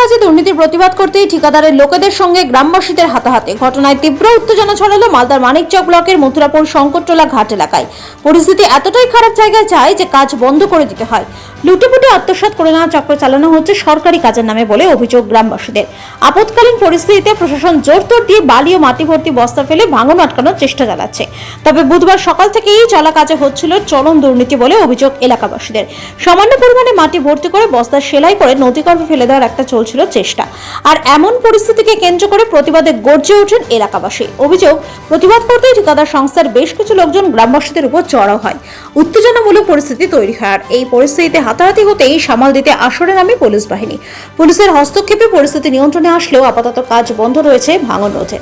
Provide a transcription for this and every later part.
কাজে দুর্নীতির প্রতিবাদ করতেই ঠিকাদারের লোকেদের সঙ্গে গ্রামবাসীদের হাতাহাতি। ঘটনায় তীব্র উত্তেজনা ছড়ালো মালদার মানিকচক ব্লকের মথুরাপুর শঙ্করটোলা ঘাট এলাকায়। পরিস্থিতি এতটাই খারাপ জায়গায় যায় যে কাজ বন্ধ করে দিতে হয়। লুটেপুটে আত্মসাৎ করে নেওয়া চক্র চালানো হচ্ছে সরকারি কাজের নামে বলে অভিযোগ গ্রামবাসীদের। আপৎকালীন পরিস্থিতিতে প্রশাসন জোরতোর দিয়ে বালি ও মাটি ভর্তি বস্তা ফেলে ভাঙন আটকানোর চেষ্টা চালাচ্ছে। তবে বুধবার সকাল থেকেই চলা কাজে হচ্ছিল চরম দুর্নীতি বলে অভিযোগ এলাকাবাসীদের। সামান্য পরিমাণে মাটি ভর্তি করে বস্তা সেলাই করে নদীগর্ভে ফেলে দেওয়ার একটা চলছিল চেষ্টা। আর এমন পরিস্থিতিকে কেন্দ্র করে প্রতিবাদে গর্জে ওঠেন এলাকাবাসী। অভিযোগ, প্রতিবাদ করতেই ঠিকাদার সংস্থার বেশ কিছু লোকজন গ্রামবাসীদের উপর চড়াও হয়। উত্তেজনামূলক পরিস্থিতি তৈরি হয়। আর এই পরিস্থিতিতে হাতাহাতি হতেই সামাল দিতে আসরে নামে পুলিশ বাহিনী পুলিশের হস্তক্ষেপে পরিস্থিতি নিয়ন্ত্রণে আসলেও আপাতত কাজ বন্ধ রয়েছে ভাঙন রোধে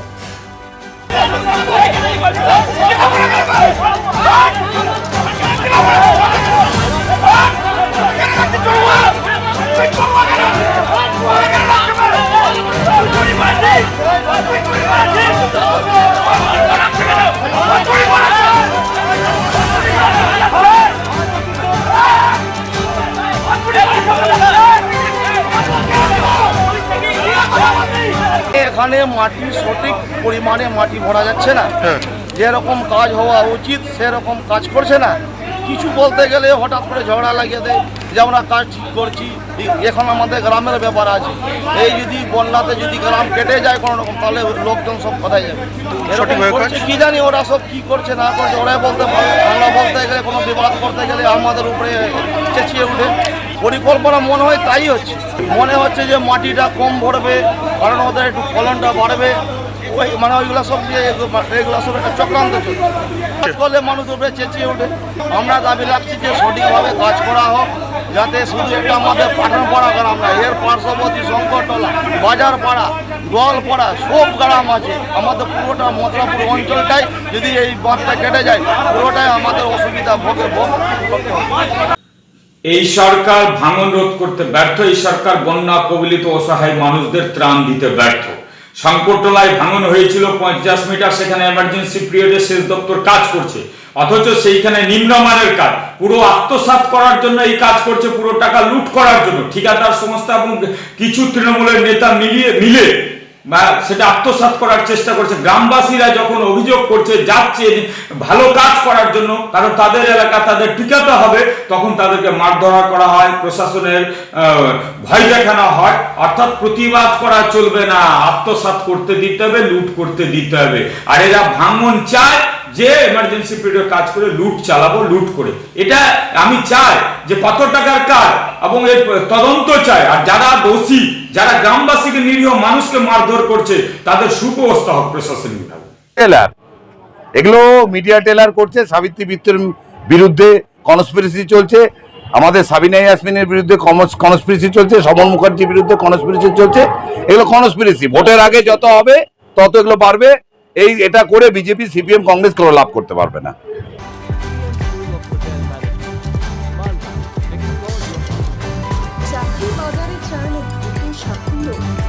এখানে মাটি সঠিক পরিমাণে মাটি ভরা যাচ্ছে না। যেরকম কাজ হওয়া উচিত সেরকম কাজ করছে না। কিছু বলতে গেলে হঠাৎ করে ঝগড়া লাগিয়ে দেয় যে আমরা কাজ ঠিক করছি এখন আমাদের গ্রামের ব্যাপার আছে। এই যদি বন্যাতে যদি গ্রাম কেটে যায় কোনো রকম তাহলে লোকজন সব কোথায় যাবে? করছে কি জানি ওরা সব কি করছে না করছে ওরাই বলতে পারে। আমরা বলতে গেলে কোনো বিবাদ করতে গেলে আমাদের উপরে চেঁচিয়ে উঠে। পরিকল্পনা মনে হয় তাই হচ্ছে। মনে হচ্ছে যে মাটিটা কম ভরবে কারণ ওদের একটু ফলনটা বাড়বে। ওই মানে ওইগুলো সব দিয়ে এগুলো সব একটা চক্রান্ত কাজ করলে মানুষ উপরে চেঁচিয়ে ওঠে। আমরা দাবি রাখছি যে সঠিকভাবে কাজ করা হোক, যাতে শুধু এটা আমাদের পাঠান পাড়া গ্রাম না, এর পার্শ্ববর্তী শঙ্করতলা বাজার পাড়া গোয়ালপাড়া, সব গ্রাম আছে। আমাদের পুরোটা মথুরাপুর অঞ্চলটাই যদি এই বাঁধটা কেটে যায়, পুরোটাই আমাদের অসুবিধা ভোগে ভোগ এই সরকার ভাঙন রোধ করতে ব্যর্থ, এই সরকার বন্যা কবলিত অসহায় মানুষদের ত্রাণ দিতে ব্যর্থ। সংকটতলায় ভাঙন হয়েছিল পঞ্চাশ মিটার, সেখানে এমার্জেন্সি পিরিয়ডে সেচ দপ্তর কাজ করছে। অথচ সেইখানে নিম্নমানের কাজ, পুরো আত্মসাৎ করার জন্য এই কাজ করছে, পুরো টাকা লুট করার জন্য। ঠিকাদার সংস্থা এবং কিছু তৃণমূলের নেতা মিলিয়ে মিলে সেটা আত্মসাৎ করার চেষ্টা করছে। গ্রামবাসীরা যখন অভিযোগ করছে, যাচ্ছে ভালো কাজ করার জন্য, কারণ তাদের এলাকা তাদের টিকাতে হবে, তখন তাদেরকে মারধরা করা হয়, প্রশাসনের ভয় দেখানো হয়। অর্থাৎ প্রতিবাদ করা চলবে না। আত্মসাৎ করতে দিতে হবে, লুট করতে দিতে হবে। আর এরা ভাঙন চায়, যে এমার্জেন্সি পিরিয়ড কাজ করে লুট চালাবো, লুট করে। এটা আমি চাই। যে কত টাকার কাজ এবং এর তদন্ত চাই আর যারা দোষী, যারা গ্রামবাসীকে নিরীহ মানুষকে মারধর করছে, তাদের সুব্যবস্থা হোক প্রশাসনিক ভাবে টেলার। এগুলো মিডিয়া টেলার করছে, সাবিত্রী বিরুদ্ধে কনস্পিরেসি চলছে, আমাদের সাবিনা ইয়াসমিনের বিরুদ্ধে কনস্পিরেসি চলছে সমন মুখার্জির বিরুদ্ধে কনস্পিরেসি চলছে। এগুলো কনস্পিরেসি ভোটের আগে যত হবে, তত এগুলো বাড়বে। এই, এটা করে বিজেপি, সিপিএম, কংগ্রেস কোনো লাভ করতে পারবে না।